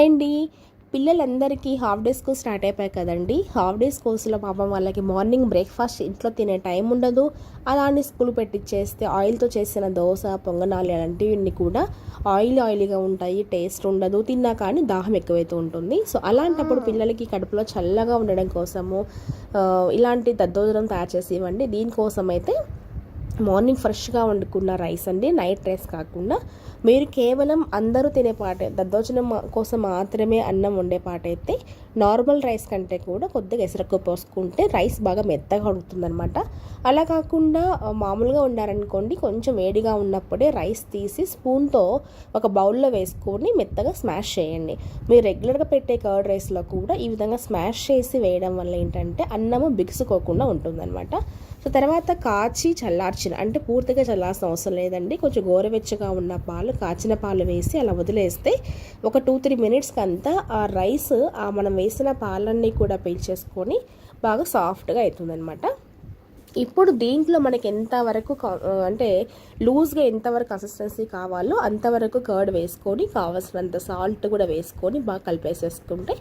అండి పిల్లలందరికీ half day school start అయిపోయాయి కదండి. హాఫ్ డే స్కూల్స్లో పాపం వాళ్ళకి మార్నింగ్ బ్రేక్ఫాస్ట్ ఇంట్లో తినే టైం ఉండదు. అలానే స్కూల్ పెట్టించేస్తే ఆయిల్తో చేసిన దోశ పొంగనాలు అలాంటివన్నీ కూడా ఆయిల్ ఆయిలీగా ఉంటాయి టేస్ట్ ఉండదు తిన్నా కానీ దాహం ఎక్కువైతూ ఉంటుంది. సో అలాంటప్పుడు పిల్లలకి కడుపులో చల్లగా ఉండడం కోసము ఇలాంటి దద్దోజనం తయారు చేసి ఇవ్వండి. దీనికోసం అయితే మార్నింగ్ ఫ్రెష్గా వండుకున్న రైస్ అండి నైట్ రైస్ కాకుండా మీరు కేవలం అందరూ తినే పాట దద్దోజనం కోసం మాత్రమే అన్నం వండే పాట అయితే నార్మల్ రైస్ కంటే కూడా కొద్దిగా ఎసరకు పోసుకుంటే రైస్ బాగా మెత్తగా ఉడుకుతుందనమాట అలా కాకుండా మామూలుగా ఉన్నారనుకోండి కొంచెం వేడిగా ఉన్నప్పుడే రైస్ తీసి స్పూన్తో ఒక బౌల్లో వేసుకొని మెత్తగా స్మాష్ చేయండి. మీరు రెగ్యులర్గా పెట్టే కర్డ్ రైస్లో కూడా ఈ విధంగా స్మాష్ చేసి వేయడం వల్ల ఏంటంటే అన్నము బిగుసుకోకుండా ఉంటుందన్నమాట. సో తర్వాత కాచి చల్లార్చిన అంటే పూర్తిగా చల్లాల్సిన అవసరం లేదండి. కొంచెం గోరవెచ్చగా ఉన్న పాలు కాచిన పాలు వేసి అలా వదిలేస్తే ఒక టూ త్రీ మినిట్స్కి అంతా ఆ రైస్ ఆ మనం వేసిన పాలన్నీ కూడా పీల్చేసుకొని బాగా సాఫ్ట్గా అవుతుందన్నమాట ఇప్పుడు దీంట్లో మనకి ఎంతవరకు కా- అంటే లూజ్గా ఎంతవరకు కన్సిస్టెన్సీ కావాలో అంతవరకు కర్డ్ వేసుకొని కావాల్సినంత సాల్ట్ కూడా వేసుకొని బాగా కలిపేసేసుకుంటే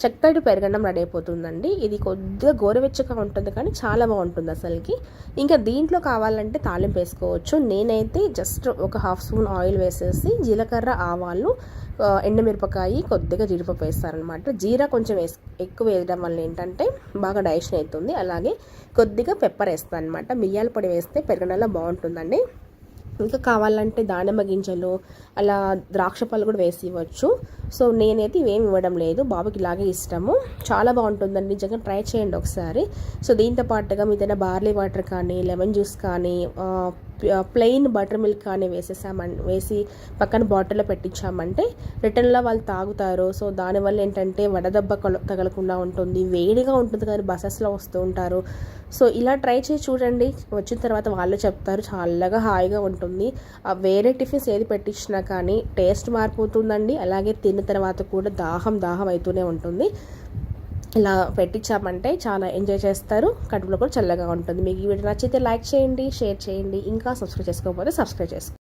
చక్కటి పెరగడం రెడీ అయిపోతుందండి. ఇది కొద్దిగా గోరువెచ్చగా ఉంటుంది కానీ చాలా బాగుంటుంది అసలుకి. ఇంకా దీంట్లో కావాలంటే తాలింపు వేసుకోవచ్చు. నేనైతే జస్ట్ ఒక హాఫ్ స్పూన్ ఆయిల్ వేసేసి జీలకర్ర ఆవాలు ఆ, ఎండుమిరపకాయ కొద్దిగా జీడిపప్పు వేస్తారనమాట. జీరా కొంచెం వేస్ ఎక్కువ వేయడం వల్ల ఏంటంటే బాగా డైజెషన్ అవుతుంది. అలాగే కొద్దిగా పెప్పర్ వేస్తాను అనమాట మిరియాల పొడి వేస్తే పెరగడంలో బాగుంటుందండి. ఇంకా కావాలంటే దానిమ్మ గింజలు అలా ద్రాక్ష పళ్ళు కూడా వేసి ఇవ్వచ్చు. సో నేనైతే ఇవేమి ఇవ్వడం లేదు. బాబుకి ఇలాగే ఇష్టము. చాలా బాగుంటుందండి. నిజంగా ట్రై చేయండి ఒకసారి. సో దీంతో పాటుగా మీదైనా బార్లీ వాటర్ కానీ లెమన్ జ్యూస్ కానీ ప్లెయిన్ బటర్ మిల్క్ కానీ వేసేసామని వేసి పక్కన బాటిల్లో పెట్టించామంటే రిటర్న్లో వాళ్ళు తాగుతారు. సో దానివల్ల ఏంటంటే వడదెబ్బ కల- తగలకుండా ఉంటుంది వేడిగా ఉంటుంది కానీ బసెస్లో వస్తూ ఉంటారు. సో ఇలా ట్రై చేసి చూడండి. వచ్చిన తర్వాత వాళ్ళు చెప్తారు చల్లగా హాయిగా ఉంటుంది. ఆ వేరే టిఫిన్స్ ఏది పెట్టించినా కానీ టేస్ట్ మారిపోతుందండి. అలాగే తిన్న తర్వాత కూడా దాహం దాహం అవుతూనే ఉంటుంది. ఇలా పెట్టించామంటే చాలా ఎంజాయ్ చేస్తారు. కడుపులో కూడా చల్లగా ఉంటుంది. మీకు ఈ వీడియో నచ్చితే లైక్ చేయండి షేర్ చేయండి. ఇంకా సబ్స్క్రైబ్ చేసుకోకపోతే సబ్స్క్రైబ్ చేసుకోండి